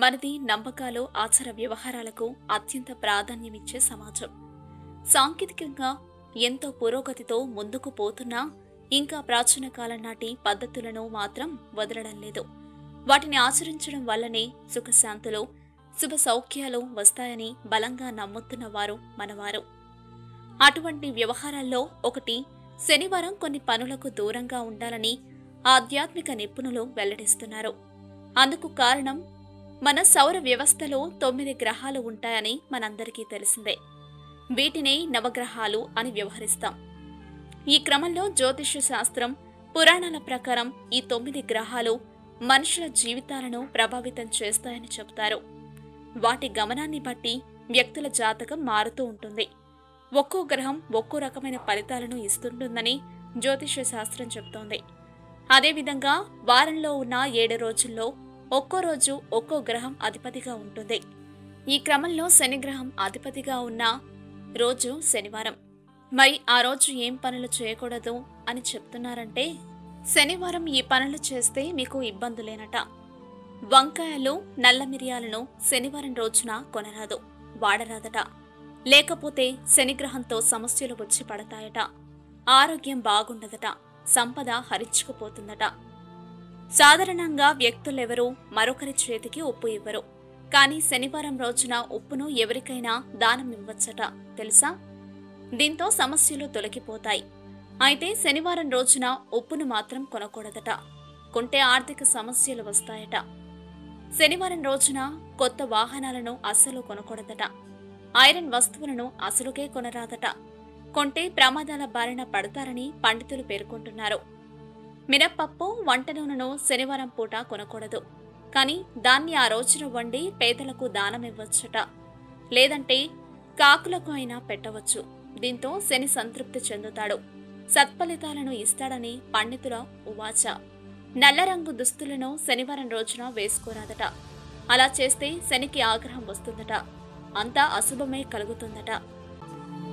మనది నమ్మకాలు ఆచార వ్యవహారాలకు అత్యంత ప్రాధాన్యమిచ్చే సమాజం. సాంకేతికంగా ఎంతో పురోగతితో ముందుకు పోతున్నా ఇంకా ప్రాచీన కాలం నాటి పద్ధతులను మాత్రం వదలడం లేదు. వాటిని ఆచరించడం వల్లనే సుఖశాంతులు శుభ సౌఖ్యాలు వస్తాయని బలంగా నమ్ముతున్న వారు మనవారు. అటువంటి వ్యవహారాల్లో ఒకటి శనివారం కొన్ని పనులకు దూరంగా ఉండాలని ఆధ్యాత్మిక నిపుణులు వెల్లడిస్తున్నారు. అందుకు కారణం మన సౌర వ్యవస్థలో తొమ్మిది గ్రహాలు ఉంటాయని మనందరికీ తెలిసిందే. వీటిని నవగ్రహాలు అని వ్యవహరిస్తాం. ఈ క్రమంలో జ్యోతిష్య శాస్త్రం పురాణాల ప్రకారం ఈ తొమ్మిది గ్రహాలు మనుషుల జీవితాలను ప్రభావితం చేస్తాయని చెబుతారు. వాటి గమనాన్ని బట్టి వ్యక్తుల జాతకం మారుతూ ఉంటుంది. ఒక్కో గ్రహం ఒక్కో రకమైన ఫలితాలను ఇస్తుంటుందని జ్యోతిష్య శాస్త్రం చెబుతోంది. అదేవిధంగా వారంలో ఉన్న ఏడు రోజుల్లో ఒక్కో రోజు ఒక్కో గ్రహం అధిపతిగా ఉంటుంది. ఈ క్రమంలో శని గ్రహం అధిపతిగా ఉన్న రోజు శనివారం. మరి ఆ రోజు ఏం పనులు చేయకూడదు అని చెప్తున్నారంటే శనివారం ఈ పనులు చేస్తే మీకు ఇబ్బందులేనట వంకాయలు నల్ల మిరియాలను శనివారం రోజున కొనరాదు వాడరాదట. లేకపోతే శనిగ్రహంతో సమస్యలు వచ్చి పడతాయట. ఆరోగ్యం బాగుండదట సంపద హరించుకుపోతుందట. సాధారణంగా వ్యక్తులెవరూ మరొకరి చేతికి ఉప్పు ఇవ్వరు. కానీ శనివారం రోజున ఉప్పును ఎవరికైనా దానం ఇవ్వచ్చట తెలుసా? దీంతో సమస్యలు తొలగిపోతాయి. అయితే శనివారం రోజున ఉప్పును మాత్రం కొనకూడదట. కొంటే ఆర్థిక సమస్యలు వస్తాయట. శనివారం రోజున కొత్త వాహనాలను అస్సలు కొనకూడదట. ఐరన్ వస్తువులను అసలుకే కొనరాదట. కొంటే ప్రమాదాల బారిన పడతారని పండితులు పేర్కొంటున్నారు. మినప్పప్పు వంట నూనెను శనివారం పూట కొనకూడదు. కానీ దాన్ని ఆ రోజున వండి పేదలకు దానమివ్వచ్చట. లేదంటే కాకులకు అయినా పెట్టవచ్చు. దీంతో శని సంతృప్తి చెందుతాడు. సత్ఫలితాలను ఇస్తాడని పండితుల ఉవాచ. నల్ల రంగు దుస్తులను శనివారం రోజున వేసుకోరాదట. అలా చేస్తే శనికి ఆగ్రహం వస్తుందట. అంతా అశుభమే కలుగుతుందట.